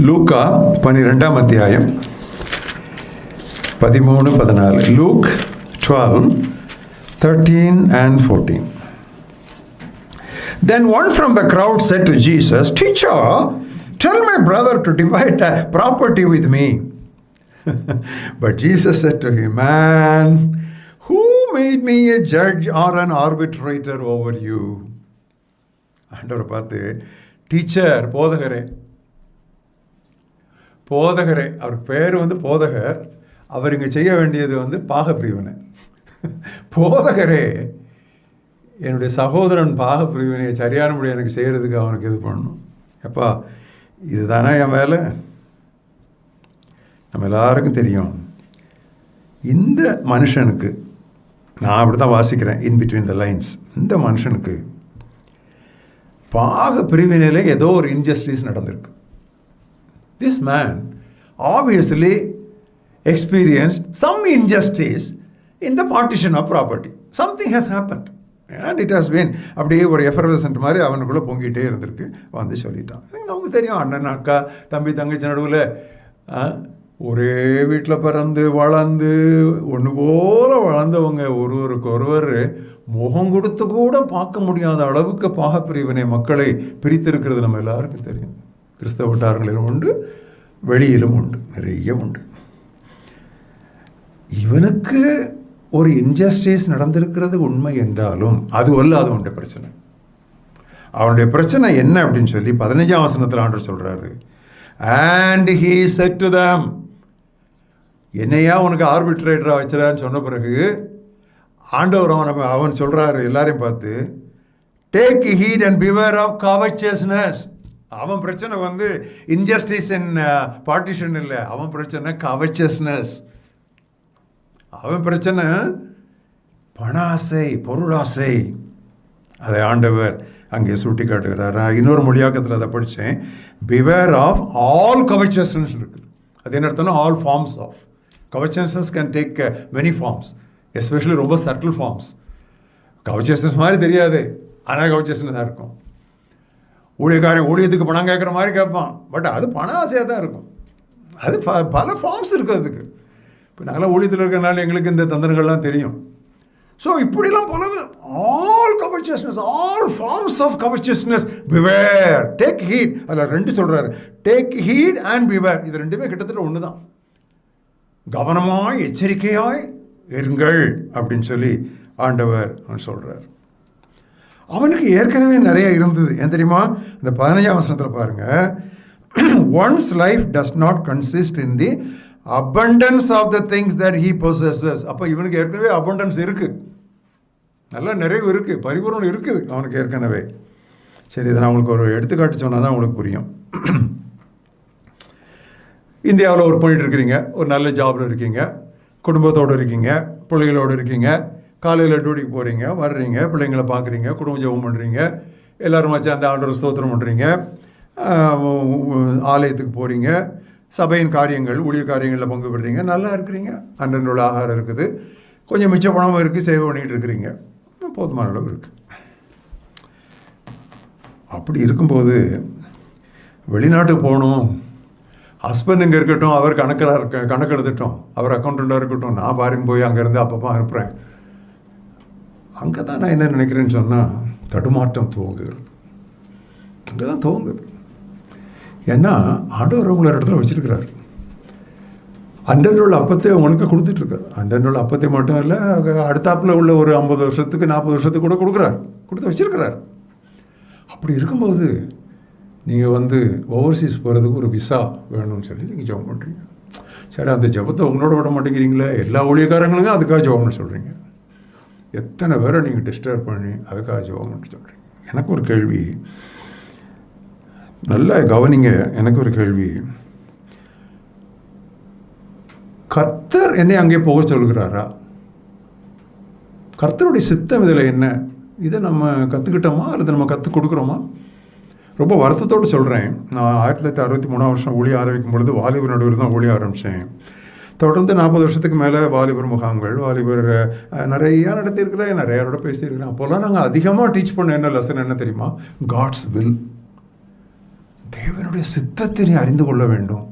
லூக்கா பனிரெண்டாம் அத்தியாயம் பதிமூணு பதினாலு Luke twelve thirteen and fourteen Then one from the crowd said to Jesus, Teacher, tell my brother to divide property with me. but Jesus said to him, Man, who made me a judge or an arbitrator over you? ஆண்டவர் பார்த்து teacher போதகரே போதகரே. அவர் பேர் வந்து போதகர். அவர் இங்கே செய்ய வேண்டியது வந்து பாகப்பிரிவினை. போதகரே. என்னுடைய சகோதரன் பாகப்பிரிவினையை சரியானபடி எனக்கு செய்கிறதுக்கு அவனுக்கு இது பண்ணணும். எப்பா இதுதானே என் வேலை? நம்ம எல்லாருக்கும் தெரியும். இந்த மனுஷனுக்கு நான் அப்படி தான் வாசிக்கிறேன் இன் பிட்வீன் த லைன்ஸ் இந்த மனுஷனுக்கு பாக பிரிவினையில் ஏதோ ஒரு இன்ஜஸ்டிஸ் நடந்திருக்கு. This man obviously experience some injustice in the partition of property something has happened and it has been அப்படியே ஒரு எஃபர்வசன்ட் மாதிரி அவனுக்குள்ளே பொங்கிட்டே இருந்திருக்கு. வந்து சொல்லிட்டான். நமக்கு தெரியும் அண்ணன் அக்கா தம்பி தங்கச்சி நடுவில் ஒரே வீட்டில் பிறந்து வளர்ந்து ஒன்று போல வளர்ந்தவங்க ஒருவருக்கு ஒருவர் முகம் கொடுத்து கூட பார்க்க முடியாத அளவுக்கு பாகப்பிரிவினை மக்களை பிரித்திருக்கிறது நம்ம எல்லாருக்கும் தெரியும். கிறிஸ்தவ வட்டாரங்களிலும் உண்டு வெளியிலும் உண்டு நிறைய உண்டு. இவனுக்கு ஒரு இன்ஜஸ்டிஸ் நடந்திருக்கிறது உண்மை என்றாலும் அது அல்ல அது அவனுடைய பிரச்சனை. அவனுடைய பிரச்சனை என்ன அப்படின்னு சொல்லி பதினஞ்சாம் வசனத்தில் ஆண்டர் சொல்கிறாரு and he said to them என்னையா உனக்கு ஆர்பிட்ரேட்டராக வச்சுறான்னு சொன்ன பிறகு ஆண்டவர் அவன் அவன் சொல்கிறாரு எல்லாரையும் பார்த்து take heed and beware of covetousness அவன் பிரச்சனை வந்து இன்ஜஸ்டிஸ் இன் பார்ட்டிஷன் இல்லை. அவன் பிரச்சனை கவச்சஸ்னஸ் அவன் பிரச்சனை பணாசை பொருளாசை. அதை ஆண்டவர் அங்கே சுட்டி காட்டுகிறார் இன்னொரு மொழியாக்கத்தில் அதை படித்தேன் பிவேர் ஆஃப் ஆல் கவச்சஸ்னஸ் இருக்குது. அது என்ன அர்த்தம்னா all forms of covetousness can take many forms especially ரொம்ப சட்டில் ஃபார்ம்ஸ் கவச்சஸ்னஸ் மாதிரி தெரியாது. ஆனால் கவச்சஸ்னஸாக இருக்கும். ஊழியக்காரன் ஊழியத்துக்கு பணம் கேட்குற மாதிரி கேட்பான். பட் அது பண ஆசையாக தான் இருக்கும். அது ப பல ஃபார்ம்ஸ் இருக்குது அதுக்கு. இப்போ நாங்களாம் ஊழியத்தில் இருக்கிறனால எங்களுக்கு இந்த தந்திரங்கள்லாம் தெரியும். ஸோ இப்படிலாம் பல all covetousness all forms of covetousness beware take heed அதில் ரெண்டு சொல்கிறாரு டேக் ஹீட் அண்ட் பிவேர் இது ரெண்டுமே கிட்டத்தட்ட ஒன்று தான் கவனமாய் எச்சரிக்கையாய் இருங்கள் அப்படின்னு சொல்லி ஆண்டவர் சொல்கிறார் அவனுக்கு ஏற்கனவே நிறைய இருந்தது. ஏன் தெரியுமா? இந்த பதினஞ்சாம் வசனத்தில் பாருங்கள் one's life does not consist in the abundance of the things that he possesses அப்போ இவனுக்கு ஏற்கனவே அபண்டன்ஸ் இருக்குது நல்லா நிறைவு இருக்குது பரிபூர்ணம் இருக்குது அவனுக்கு ஏற்கனவே. சரி இதை நான் உங்களுக்கு ஒரு எடுத்துக்காட்டு சொன்னால் தான் உங்களுக்கு புரியும். இந்தியாவில் ஒர்க் பண்ணிகிட்டு இருக்கிறீங்க ஒரு நல்ல ஜாபில் இருக்கீங்க. குடும்பத்தோடு இருக்கீங்க. பிள்ளைகளோடு இருக்கீங்க. காலையில் டியூட்டிக்கு போகிறீங்க வர்றீங்க பிள்ளைங்களை பார்க்குறீங்க குடும்ப ஜெபம் பண்ணுறீங்க எல்லோரும் வச்சு அந்த ஆண்டவர் ஸ்தோத்திரம் பண்ணுறீங்க ஆலயத்துக்கு போகிறீங்க சபையின் காரியங்கள் ஊழிய காரியங்களில் பங்கு பெறுறீங்க நல்லா இருக்கிறீங்க அன்றோட ஆகாரம் இருக்குது கொஞ்சம் மிச்ச பணமும் இருக்குது சேவை பண்ணிகிட்டு இருக்கிறீங்க போதுமான அளவு இருக்குது அப்படி இருக்கும்போது வெளிநாட்டுக்கு போகணும் ஹஸ்பண்ட் இங்கே இருக்கட்டும் அவர் கணக்கராக இருக்க கணக்கு எடுத்துட்டோம் அவர் அக்கௌண்டண்ட்டாக இருக்கட்டும் நான் பாருங்க போய் அங்கேருந்து அப்பப்போ அனுப்புகிறேன் அங்கே தான் நான் என்ன நினைக்கிறேன்னு சொன்னால் தடுமாற்றம் துவங்குகிறது. அங்கே தான் துவங்குது. ஏன்னா ஆண்டவர் உங்களை இடத்துல வச்சுருக்கிறார். அன்றன் உள்ள அப்பத்தை உனக்கு கொடுத்துட்ருக்கார். அன்றன் உள்ள அப்பத்தை மட்டும் இல்லை அடுத்தாப்பில் உள்ள ஒரு ஐம்பது வருஷத்துக்கு நாற்பது வருஷத்துக்கு கூட கொடுக்குறார். கொடுத்து வச்சுருக்கிறார். அப்படி இருக்கும்போது நீங்கள் வந்து ஓவர்சீஸ் போகிறதுக்கு ஒரு விசா வேணும்னு சொல்லி நீங்கள் ஜெபம் பண்ணுறீங்க சரி அந்த ஜபத்தை உங்களோட விட மாட்டேங்கிறீங்களே? எல்லா ஊழியக்காரங்களுக்கும் அதுக்காக ஜெபம்னு சொல்கிறீங்க எத்தனை பேரை நீங்கள் டிஸ்டர்ப் பண்ணி அதுக்காக ஜெபம்னு சொல்கிறீங்க எனக்கு ஒரு கேள்வி. நல்லா கவனிங்க எனக்கு ஒரு கேள்வி. கர்த்தர் என்னை அங்கே போக சொல்கிறாரா? கர்த்தருடைய சித்தம் இதில் என்ன? இதை நம்ம கற்றுக்கிட்டோமா அல்லது நம்ம கற்றுக் கொடுக்குறோமா? ரொம்ப வருத்தத்தோடு சொல்கிறேன் நான் ஆயிரத்தி தொள்ளாயிரத்தி அறுபத்தி மூணாம் வருஷம் ஒளி ஆரம்பிக்கும் பொழுது வாலிபர் நடுவில் தான் ஒளி ஆரம்பித்தேன் தொடர்ந்து நாற்பது வருஷத்துக்கு மேலே வாலிபர் முகாம்கள் வாலிபர் நிறையா நடத்தியிருக்கிறேன் நிறையாரோட பேசியிருக்கிறேன். அப்போல்லாம் நாங்கள் அதிகமாக டீச் பண்ண என்ன லெசன் என்ன தெரியுமா? காட்ஸ் வில் தேவனுடைய சித்தத்தை நீ அறிந்து கொள்ள வேண்டும்.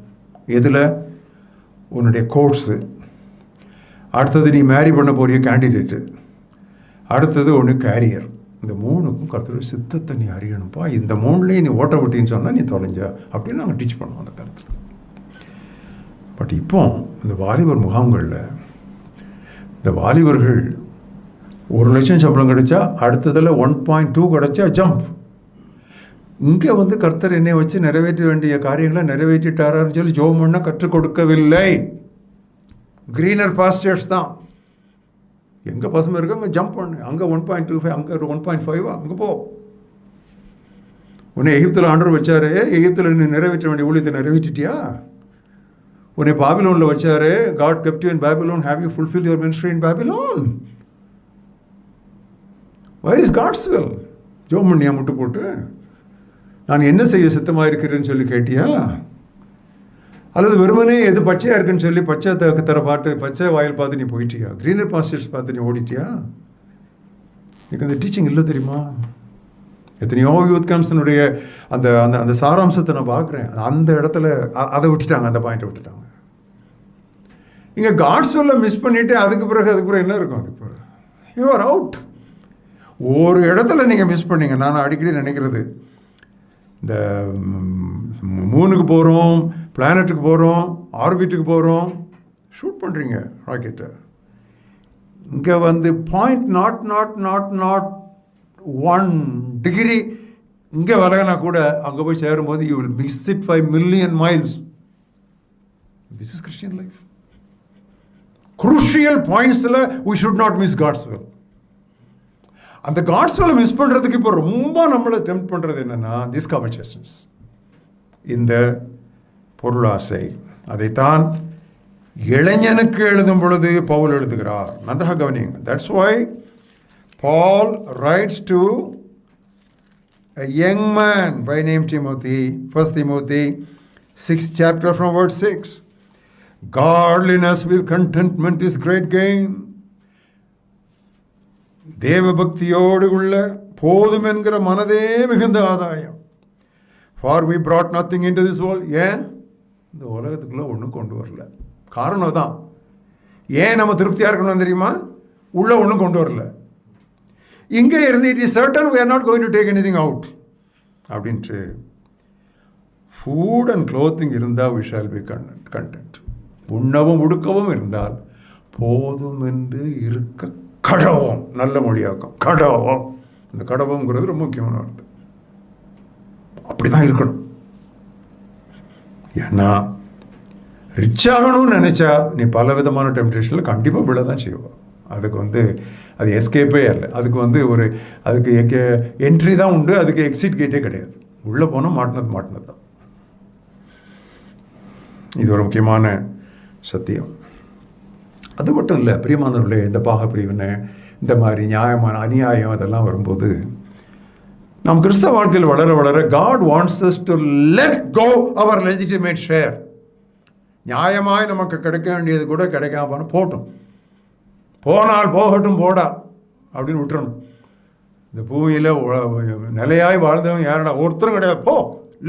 எதில்? உன்னுடைய கோர்ஸு அடுத்தது நீ மேரி பண்ண போறிய கேண்டிடேட்டு அடுத்தது ஒன்று கேரியர் இந்த மூணுக்கும் கருத்துடைய சித்தத்தை நீ அறியணும்ப்பா இந்த மூணுலேயும் நீ ஓட்ட விட்டின்னு சொன்னால் நீ தொலைஞ்ச அப்படின்னு நாங்கள் டீச் பண்ணுவோம் அந்த கருத்தில் பட் இப்போ இந்த வாலிபர் முகாம்களில் இந்த வாலிபர்கள் ஒரு லட்சம் சம்பளம் கிடைச்சா அடுத்ததில் ஒன் பாயிண்ட் டூ கிடைச்சா ஜம்ப் இங்கே வந்து கர்த்தர் என்னை வச்சு நிறைவேற்ற வேண்டிய காரியங்களை நிறைவேற்றிட்டாரான்னு சொல்லி ஜோம் பண்ண கற்றுக் கொடுக்கவில்லை. க்ரீனர் பாஸ்டர்ஸ் தான். எங்கே பசுமை இருக்கோ அங்கே ஜம்ப் பண்ணு. அங்கே ஒன் பாயிண்ட் டூ ஃபைவ் அங்கே ஒன் பாயிண்ட் ஃபைவா அங்கே போ. உன்னை எகிப்தில் ஆண்டர் வச்சாரு எகிப்தில் நீ நிறைவேற்ற வேண்டிய ஊழியத்தை நிறைவேற்றிட்டியா? உன்னை பாபிலோனில் வச்சாரு. God kept you in Babylon have you fulfil your ministry in Babylon where is God's will ஜோம் பண்ணியா முட்டு போட்டு? நான் என்ன செய்ய சித்தமாக இருக்கிறேன்னு சொல்லி கேட்டியா? அல்லது வெறுமனே எது பச்சையாக இருக்குன்னு சொல்லி பச்சை தக்கு தர பாட்டு பச்சை வாயில் பார்த்து நீ போயிட்டியா? க்ரீனர் பாஸ்டர்ஸ் பார்த்து நீ ஓடிட்டியா? எனக்கு அந்த டீச்சிங் இல்லை தெரியுமா? எத்தனையோ யூத் கேம்ப்ஸனுடைய அந்த அந்த அந்த சாராம்சத்தை நான் பார்க்குறேன். அந்த இடத்துல அதை விட்டுட்டாங்க அந்த பாயிண்ட்டை விட்டுட்டாங்க. இங்கே காட்ஸ் வெல்ல மிஸ் பண்ணிவிட்டு அதுக்கு பிறகு அதுக்கு பிறகு என்ன இருக்கும்? அதுக்கு பிறகு யூ ஆர் அவுட் ஒரு இடத்துல நீங்கள் மிஸ் பண்ணீங்க. நான் அடிக்கடி நினைக்கிறது இந்த மூணுக்கு போகிறோம் பிளானட்டுக்கு போகிறோம் ஆர்பிட்டுக்கு போகிறோம் ஷூட் பண்ணுறீங்க ராக்கெட்டை இங்கே வந்து point naught naught naught naught one degree இங்கே விலகினா கூட அங்கே போய் சேரும்போது you will miss it five million miles this is Christian life crucial பாயிண்ட்ஸில் we should not miss God's will அந்த காட்ஸ் வேலை மிஸ் பண்ணுறதுக்கு இப்போ ரொம்ப நம்மளை டெம்ப் பண்ணுறது என்னென்னா திஸ் கவர்ச்சஸ்னஸ் இந்த பொருளாசை. அதைத்தான் இளைஞனுக்கு எழுதும் பொழுது பவுல் எழுதுகிறார். நன்றாக கவனியுங்கள். That's why Paul writes to a young man by name Timothy, 1 Timothy 6 chapter from verse 6. Godliness with contentment is great gain. தேவபக்தியோடு உள்ள போதும் என்கிற மனதே மிகுந்த ஆதாயம் for we brought nothing in to this world ஏன் இந்த உலகத்துக்குள்ளே ஒன்றும் கொண்டு வரல காரணம் தான் ஏன் நம்ம திருப்தியாக இருக்கணும் தெரியுமா உள்ளே ஒன்றும் கொண்டு வரல இங்கே இருந்து it is certain are not going to take take thing out அப்படின்ட்டு ஃபுட் அண்ட் க்ளோத்திங் இருந்தால் we shall be content content உண்ணவும் உடுக்கவும் இருந்தால் போதும் என்று இருக்க கடவம். நல்ல மொழியாக்கம். கடவோம். இந்த கடவோங்கிறது ரொம்ப முக்கியமான வார்த்தை. அப்படி தான் இருக்கணும். ஏன்னா ரிச் ஆகணும்னு நினச்சா நீ பல விதமான டெம்டேஷனில் கண்டிப்பாக விழ தான் செய்வோம் அதுக்கு வந்து அது எஸ்கேப்பே இல்லை அதுக்கு வந்து ஒரு அதுக்கு என்ட்ரி தான் உண்டு அதுக்கு எக்ஸிட் கேட்டே கிடையாது. உள்ளே போனால் மாட்டினது மாட்டினது தான். இது ஒரு முக்கியமான சத்தியம். அது மட்டும் இல்லை பிரியமானவர்களே இந்த பாக பிரிவினை இந்த மாதிரி நியாயமான அநியாயம் அதெல்லாம் வரும்போது நாம் கிறிஸ்தவ வாழ்க்கையில் வளர வளர God wants us to let go our legitimate share நியாயமாய் நமக்கு கிடைக்க வேண்டியது கூட கிடைக்காம போட்டோம் போனால் போகட்டும் போடா அப்படின்னு விட்டுறணும். இந்த பூமியில் நிலையாய் வாழ்ந்தவன் யாரடா? ஒருத்தரும் கிடையாது. போ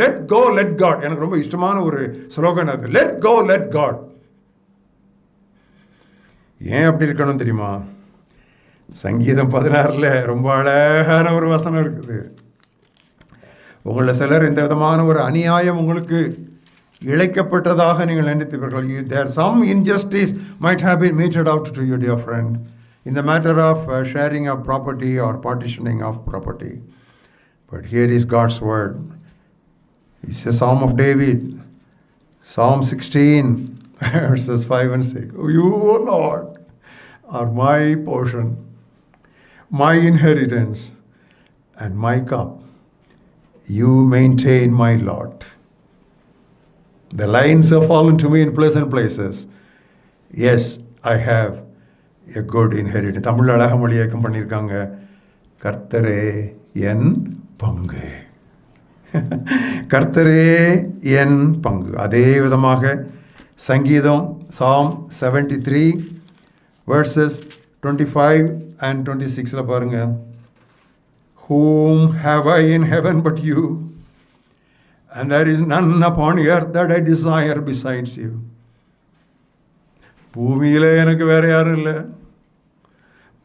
லெட் கோ லெட் காட் எனக்கு ரொம்ப இஷ்டமான ஒரு ஸ்லோகன் அது? லெட் கோ லெட் காட் ஏன் அப்படி இருக்கணும் தெரியுமா? சங்கீதம் பதினாறில் ரொம்ப அழகான ஒரு வசனம் இருக்குது. உங்களில் சிலர் இந்த விதமான ஒரு அநியாயம் உங்களுக்கு இழைக்கப்பட்டதாக நீங்கள் நினைத்தீர்கள் there some injustice might have been meted out to you dear friend in the matter of uh, sharing of property or partitioning of property but here is god's word it's a psalm of david psalm 16 verses 5 and 6 oh, you o lord are my portion my inheritance and my cup you maintain my lot The lines have fallen to me in pleasant places. Yes, I have a good inherit Tamil அழக மொழியாக்கம் பண்ணியிருக்காங்க. கர்த்தரே என் பங்கு. கர்த்தரே என் பங்கு. அதே விதமாக சங்கீதம் psalm seventy three versus twenty five and twenty சிக்ஸில் பாருங்கள் whom have I in heaven but you and there is none upon earth that I desire besides you. பூமியிலே எனக்கு வேற யாரும் இல்லை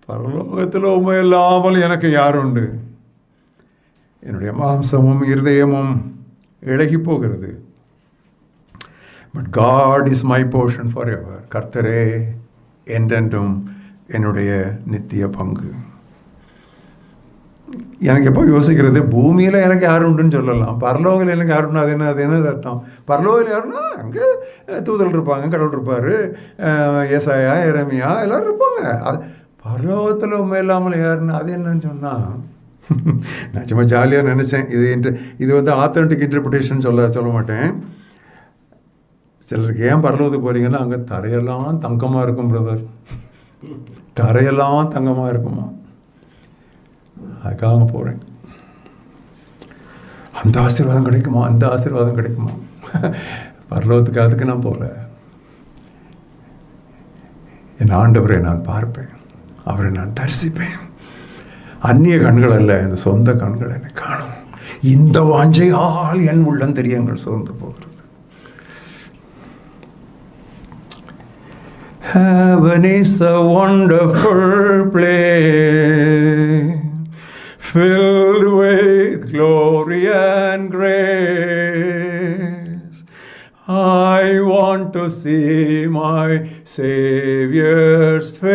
பரலோகத்தில் உண்மை இல்லாமல் எனக்கு யார் உண்டு என்னுடைய மாம்சமும் இருதயமும் இழகி போகிறது but God is my portion for ever கர்த்தரே என்றென்றும் என்னுடைய நித்திய பங்கு எனக்கு எப்போ யோசிக்கிறது பூமியில் எனக்கு யார் உண்டுன்னு சொல்லலாம். பரலோகில் எனக்கு யார் உண்டு அது என்ன அது என்ன அர்த்தம்? பரலோகில் யாருன்னா அங்கே தூதல் இருப்பாங்க கடவுள் இருப்பார் ஏசாயா இறமியா எல்லோரும் இருப்பாங்க. அது பரலோகத்தில் உண்மை இல்லாமல் யாருன்னு அது என்னன்னு சொன்னால் நான் சும்மா ஜாலியாக நினச்சேன். இது இன்ட்ர இது வந்து ஆத்தன்டிக் இன்டர்பிரிட்டேஷன் சொல்ல சொல்ல மாட்டேன். சிலருக்கு ஏன் பரலோகத்துக்கு போகிறீங்கன்னா அங்கே தரையெல்லாம் தங்கமாக இருக்கும் பிரதர் தரையெல்லாம் தங்கமாக இருக்குமா? அதுக்காக போகிறேன் அந்த ஆசீர்வாதம் கிடைக்குமா? அந்த ஆசீர்வாதம் கிடைக்குமா? பரலோகத்துக்கு அதுக்கு நான் போகல. என் ஆண்டவரை நான் பார்ப்பேன். அவரை நான் தரிசிப்பேன். அந்நிய கண்கள் அல்ல இந்த சொந்த கண்கள் என்னை காணும். இந்த வாஞ்சையால் என் உள்ளம் தெரியங்கள் சோர்ந்து போகிறது. Heaven is a wonderful place, filled with glory and grace. I want to see my Savior's face.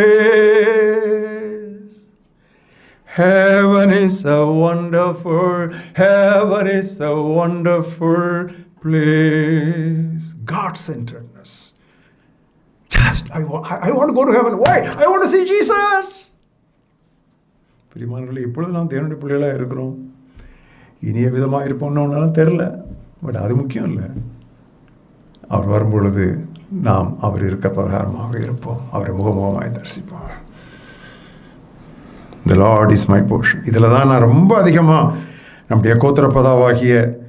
Heaven is a wonderful, heaven is a wonderful place. God centeredness. Just, I, I I want to go to heaven. Why? I want to see Jesus. பிரிமானவர்களே இப்பொழுது நாம் தேவனுடைய பிள்ளைகளாக இருக்கிறோம். இனிய விதமாக இருப்போம்னு ஒன்றாலும் தெரில. But அது முக்கியம் இல்லை. அவர் வரும்பொழுது நாம் அவர் இருக்க பிரகாரமாக இருப்போம். அவரை முகமுகமாய் தரிசிப்போம். The Lord is my portion இதில் தான் நான் ரொம்ப அதிகமாக நம்முடைய கோத்திரப்பதாவாகிய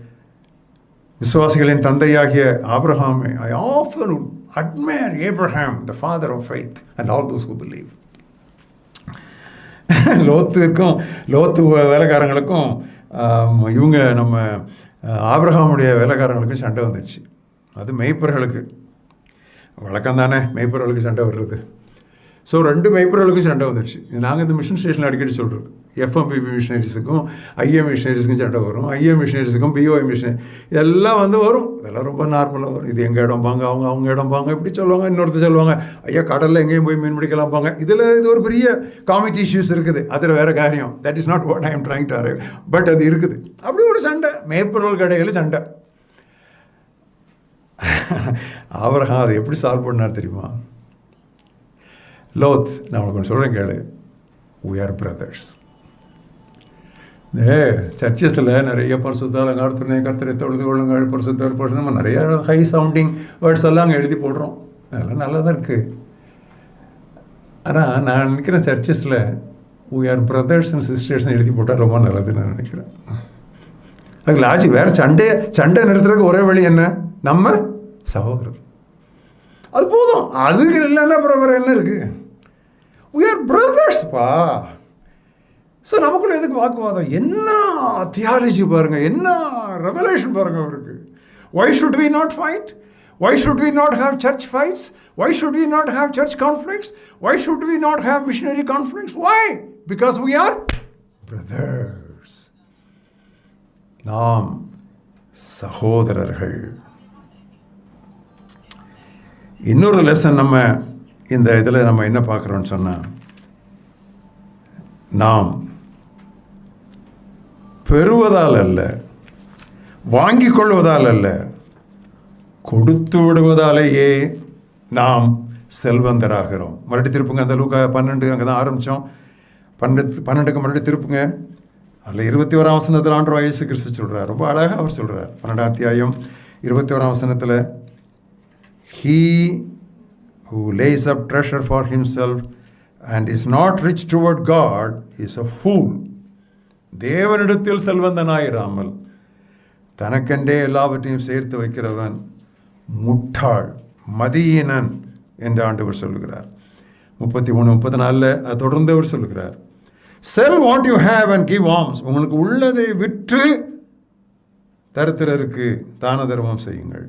விசுவாசிகளின் தந்தையாகிய ஆப்ரஹாமே I offer admire Abraham the father of faith and all those who believe லோத்துக்கும் லோத்து வேலைக்காரங்களுக்கும் இவங்க நம்ம அஹ், ஆபிரகாமுடைய வேலைக்காரங்களுக்கும் சண்டை வந்துடுச்சு. அது மெய்ப்பர்களுக்கு வழக்கம் தானே மெய்ப்பர்களுக்கு சண்டை வர்றது. ஸோ ரெண்டு மெய்ப்பர்களுக்கும் சண்டை வந்துடுச்சு. நாங்கள் இந்த மிஷின் ஸ்டேஷனில் அடிக்கடி சொல்கிறது எஃப்எம்பிபி மிஷினரிஸுக்கும் ஐஏ மிஷினரிஸுக்கும் சண்டை வரும். ஐஏ மிஷினரிஸுக்கும் பிஓஐ மிஷினரி இதெல்லாம் வந்து வரும். இதெல்லாம் ரொம்ப நார்மலாக வரும். இது எங்கள் இடம் பாங்க அவங்க அவங்க இடம் பாங்க இப்படி சொல்லுவாங்க இன்னொருத்தர் சொல்லுவாங்க ஐயா கடலில் எங்கேயும் போய் மீன் பிடிக்கலாம் பாங்க. இதில் இது ஒரு பெரிய காமெடி இஷ்யூஸ் இருக்குது. அதில் வேறு காரியம். That is not what I am trying to arrive but அது இருக்குது. அப்படி ஒரு சண்டை. மேற்பொருள் கடையில் சண்டை. அவரகம் அதை எப்படி சால்வ் பண்ணார் தெரியுமா? லோத் நான் உனக்கு சொல்கிறேன் கேளு. We are பிரதர்ஸ் சர்ச்சஸில் நிறைய பரிசுத்தால் கருத்துனை கர்த்தரை தொழுது கொள்ளுங்கள் பரிசுத்தர் பரிசு நம்ம நிறைய ஹை சவுண்டிங் வேர்ட்ஸ் எல்லாம் அங்கே எழுதி போடுறோம். அதெல்லாம் நல்லா தான் இருக்குது ஆனால் நான் நினைக்கிறேன் சர்ச்சஸில் வி ஆர் பிரதர்ஸ் அண்ட் சிஸ்டர்ஸ்னு எழுதி போட்டால் ரொம்ப நல்லதுன்னு நான் நினைக்கிறேன். அது லாஜிக் வேறு சண்டை சண்டை நிறுத்துறதுக்கு ஒரே வழி என்ன? நம்ம சகோதரர். அது போதும். அது இல்லைன்னா அப்புறம் வேறு என்ன இருக்குது வி ஆர் பிரதர்ஸ்ப்பா ஸோ நமக்குள்ள எதுக்கு வாக்குவாதம்? என்ன தியாலஜி பாருங்கள் என்ன ரெவலேஷன் பாருங்கள் அவருக்கு. Why should we not fight why should we not have church fights why should we not have church conflicts why should we not have missionary conflicts why because we are brothers நாம் சகோதரர்கள். இன்னொரு lesson நம்ம இந்த இதில் நம்ம என்ன பார்க்குறோன்னு சொன்னால் நாம் பெறுவதால் அல்ல வாங்கிக் கொள்வதால் அல்ல கொடுத்து விடுவதாலேயே நாம் செல்வந்தராகிறோம். மறுபடியும் திருப்புங்க அந்த லூக்கா பன்னெண்டு அங்கே தான் ஆரம்பித்தோம் பன்னெண்டு பன்னெண்டுக்கு மறுபடியும் திருப்புங்க. அதில் இருபத்தி ஓராம் வசனத்தில் ஆண்டு வயசு கிறிஸ்து சொல்கிறார் ரொம்ப அழகாக அவர் சொல்கிறார் பன்னெண்டாம் அத்தியாயம் இருபத்தி ஓராம் வசனத்தில் he who lays up treasure for himself and is not rich toward God is a fool தேவனிடத்தில் செல்வந்தனாயிராமல் தனக்கென்றே எல்லாவற்றையும் சேர்த்து வைக்கிறவன் முட்டாள் மதியினன் என்று ஆண்டவர் சொல்லுகிறார். முப்பத்தி மூணு முப்பத்தி நாலில் அது தொடர்ந்து அவர் சொல்லுகிறார். Sell what you have and give alms உங்களுக்கு உள்ளதை விற்று தரித்திரருக்கு தான தர்மம் செய்யுங்கள்.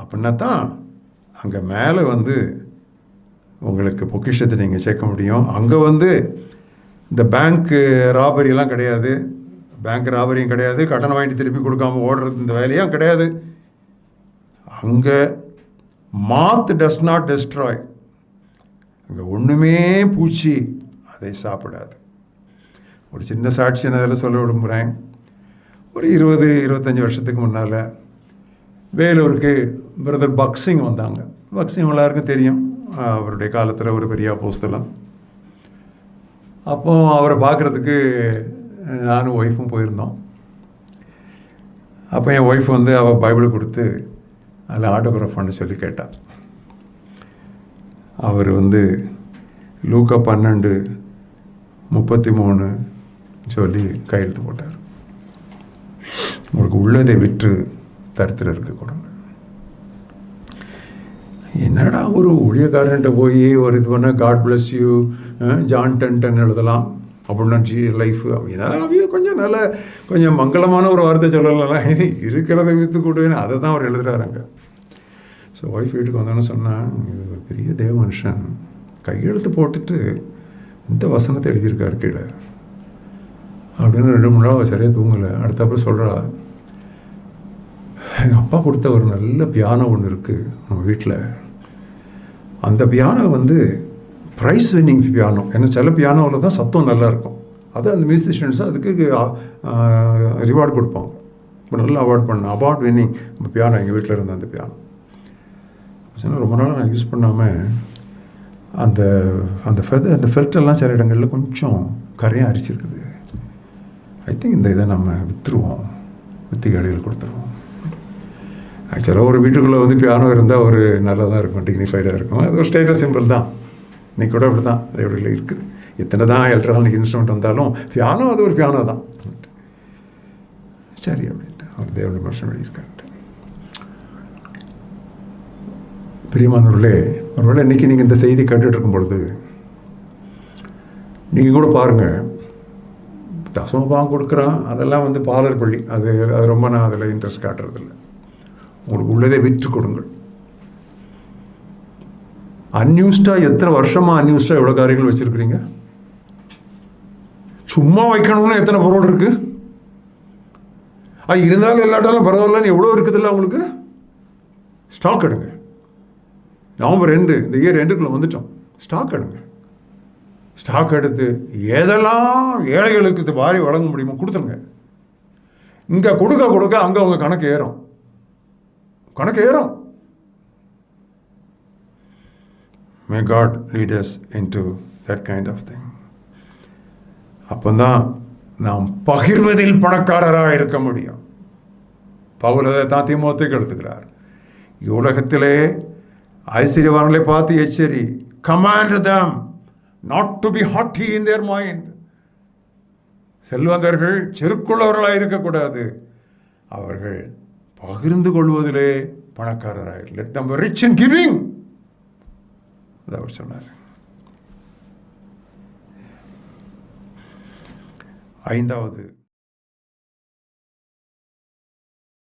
அப்படின்னா தான் அங்கே மேலே வந்து உங்களுக்கு பொக்கிஷத்தை நீங்கள் சேர்க்க முடியும். அங்கே வந்து இந்த பேங்க்கு ராபரியெல்லாம் கிடையாது. பேங்க் ராபரியும் கிடையாது. கடன் வாங்கிட்டு திருப்பி கொடுக்காம ஓடுறது இந்த வேலையும் கிடையாது. அங்கே மாத் டஸ் நாட் டெஸ்ட்ராய் அங்கே ஒன்றுமே பூச்சி அதை சாப்பிடாது. ஒரு சின்ன சாட்சி நான் அதில் சொல்ல விரும்புகிறேன். ஒரு இருபது இருபத்தஞ்சி வருஷத்துக்கு முன்னால் வேலூருக்கு பிரதர் பக்சிங் வந்தாங்க. பக்சிங் எல்லாருக்கும் தெரியும். அவருடைய காலத்தில் ஒரு பெரிய அப்போஸ்தலம் அப்போ அவரை பார்க்குறதுக்கு நானும் ஒய்ஃபும் போயிருந்தோம். அப்போ என் ஒய்ஃப் வந்து அவள் பைபிள் கொடுத்து அதில் ஆட்டோகிராஃப் பண்ண சொல்லி கேட்டாள் அவர் வந்து லூக்கா பன்னெண்டு முப்பத்தி மூணு சொல்லி கையெழுத்து போட்டார். உங்களுக்கு உள்ளதை விற்று தரித்திரருக்கு கொடுங்க. என்னடா ஒரு ஊழியக்காரன்ட்ட போய் ஒரு இது பண்ண? God bless you John done எழுதலாம். அப்படின்னு நினச்சி லைஃப் அப்படின்னா அவங்க கொஞ்சம் நல்ல கொஞ்சம் மங்களமான ஒரு வார்த்தை சொல்லலாம் இருக்கிறத விற்று கொடுன்னு அதை தான் அவர் எழுதுறாருங்க ஸோ ஒய்ஃப் வீட்டுக்கு வந்தோன்னு சொன்னால் இது ஒரு பெரிய தேவ மனுஷன். கையெழுத்து போட்டுட்டு இந்த வசனத்தை எழுதியிருக்காரு கீழே. அப்படின்னு ரெண்டு மூணு நாள் அவள் சரியாக தூங்கலை. அடுத்தப்ப சொல்கிறா எங்கள் அப்பா கொடுத்த ஒரு நல்ல பியானோ ஒன்று இருக்குது நம்ம வீட்டில் அந்த பியானோ வந்து ப்ரைஸ் வின்னிங் பியானோ ஏன்னா சில பியானோவில் தான் சத்தம் நல்லா இருக்கும். அது அந்த மியூசிஷியன்ஸ் அதுக்கு ரிவார்டு கொடுப்பாங்க. இப்போ நல்லா அவார்ட் பண்ண அவார்ட் வின்னிங் பியானோ எங்கள் வீட்டில் இருந்த அந்த பியானோ சொன்னால் ரொம்ப நாளாக நான் யூஸ் பண்ணாமல் அந்த அந்த ஃபெத அந்த ஃபெல்டெல்லாம் சில இடங்களில் கொஞ்சம் கரையாக அரிச்சிருக்குது. ஐ திங்க் இந்த இதை நம்ம விற்றுருவோம் வித்தி கொடுத்துருவோம். ஆக்சுவலாக ஒரு வீட்டுக்குள்ளே வந்து பியானோ இருந்தால் ஒரு நல்லதாக இருக்கும் டிக்னிஃபைடாக இருக்கும். அது ஒரு ஸ்டேட்டஸ் சிம்பிள் தான். இன்றைக்கி கூட அப்படி தான் லைப்ரரியில் இருக்குது எத்தனை தான் எலக்ட்ரானிக் இன்ஸ்ட்ருமெண்ட் வந்தாலும் பியானோ அது ஒரு பியானோ தான். சரி அப்படின்ட்டு அவர் தேவனுடைய மனுஷன் எழுதியிருக்காரு பிரியமானவர்களே ஒருவேளை இன்றைக்கி நீங்கள் இந்த செய்தி கேட்டுட்ருக்கும் பொழுது நீங்கள் கூட பாருங்கள் தசமபாகம் கொடுக்குறான் அதெல்லாம் வந்து பாலர் பள்ளி. அது அது ரொம்ப நான் அதில் இன்ட்ரெஸ்ட் காட்டுறதில்ல. உங்களுக்கு உள்ளதே விற்று கொடுங்கள். அன்யூஸ்டாக எத்தனை வருஷமாக அன்யூஸ்டாக எவ்வளோ காரியங்கள் வச்சுருக்கிறீங்க? சும்மா வைக்கணும்னு எத்தனை பொருள் இருக்குது அது இருந்தாலும் எல்லாட்டாலும் பரவாயில்லன்னு எவ்வளோ இருக்குதுல்ல உங்களுக்கு? ஸ்டாக் எடுங்க. நவம்பர் ரெண்டு இந்த இயர் ரெண்டுக்குள்ளே வந்துட்டோம். ஸ்டாக் எடுங்க. ஸ்டாக் எடுத்து எதெல்லாம் ஏழைகளுக்கு இது வாரி வழங்க முடியுமோ கொடுத்துருங்க. இங்கே கொடுக்க கொடுக்க அங்கே அவங்க கணக்கு ஏறும். கணக்கு ஏறும். May God lead us into that kind of thing அப்போந்தான் நாம் பகிர்வதில் பணக்காரராக இருக்க முடியும். பவுலதை தான் திமுகத்துக்கு எடுத்துக்கிறார். உலகத்திலே ஐஸ்வர்யவான்களை பார்த்து எச்சரி command them not to be haughty in their mind செல்வந்தர்கள் செருக்குள்ளவர்களாக இருக்கக்கூடாது. அவர்கள் பகிர்ந்து கொள்வதிலே பணக்காரராக let them rich and giving அவர் சொன்னார். ஐந்தாவது